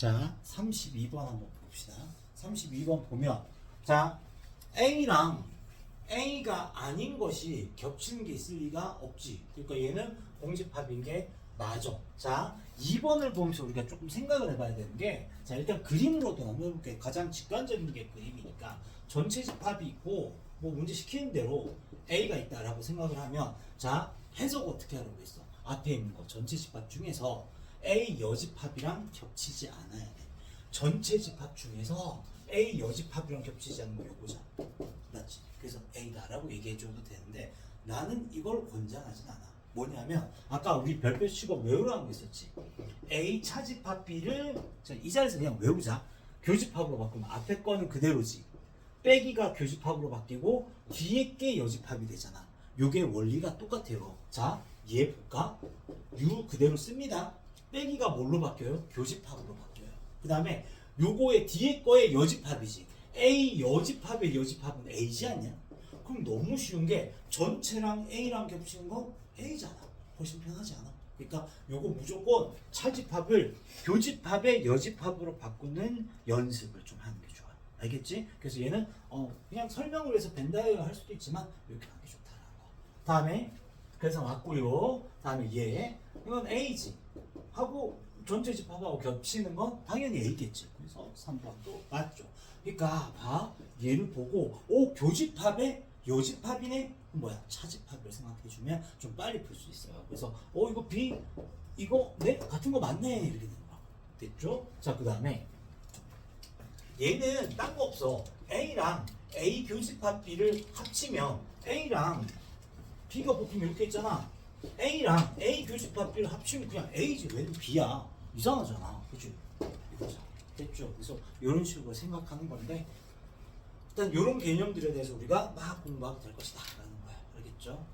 자, 32번 한번 봅시다. 32번 보면 자, A랑 A가 아닌 것이 겹치는 게 있을 리가 없지. 그러니까 얘는 공집합인 게 맞아. 자, 2번을 보면서 우리가 조금 생각을 해봐야 되는 게, 자, 일단 그림으로도 해볼게. 가장 직관적인 게 그림이니까. 전체 집합이 있고, 뭐 문제 시키는 대로 A가 있다라고 생각을 하면, 자, 해석 어떻게 하라고 했어? 앞에 있는 거, 전체 집합 중에서 A 여집합이랑 겹치지 않아야 돼. 전체 집합 중에서 A 여집합이랑 겹치지 않는 거 요거잖아. 맞지? 그래서 A다라고 얘기해줘도 되는데 나는 이걸 권장하진 않아. 뭐냐면 아까 우리 별표 치고 외우라는 거 있었지. A 차집합 B를 자, 이 자리에서 그냥 외우자. 교집합으로 바꾸면 앞에 거는 그대로지. 빼기가 교집합으로 바뀌고 뒤에 게 여집합이 되잖아. 요게 원리가 똑같아요. 자, 얘 볼까? U 그대로 씁니다. 빼기가 뭘로 바뀌어요? 교집합으로 바뀌어요. 그 다음에 요거의 뒤에 거의 여집합이지. A 여집합의 여집합은 A지 않냐? 그럼 너무 쉬운 게 전체랑 A랑 겹치는 건 A잖아. 훨씬 편하지 않아? 그러니까 요거 무조건 차집합을 교집합의 여집합으로 바꾸는 연습을 좀 하는 게 좋아. 알겠지? 그래서 얘는 어 그냥 설명을 위해서 벤다이어 할 수도 있지만 이렇게 하는 게 좋다라는 거. 다음에 그래서 맞고요. 다음에 얘 이건 A지. 하고 전체 집합하고 겹치는 건 당연히 A겠지. 그래서 3번도 맞죠. 그러니까 봐 얘를 보고 오 교집합의 요집합이네 뭐야 차집합을 생각해 주면 좀 빨리 풀 수 있어요. 그래서 어 이거 B 이거 네 같은 거 맞네 이렇게 되는 거야. 됐죠? 자 그 다음에 얘는 딴 거 없어. A랑 A 교집합 B를 합치면 A랑 B가 보통 이렇게 있잖아. A랑 A 교집합 B를 합치면 그냥 A지 왜 B야? 이상하잖아. 그치? 이거잖아. 됐죠? 그래서 이런 식으로 생각하는 건데 일단 이런 개념들에 대해서 우리가 막 공부하게 될 것이다 라는 거야. 알겠죠?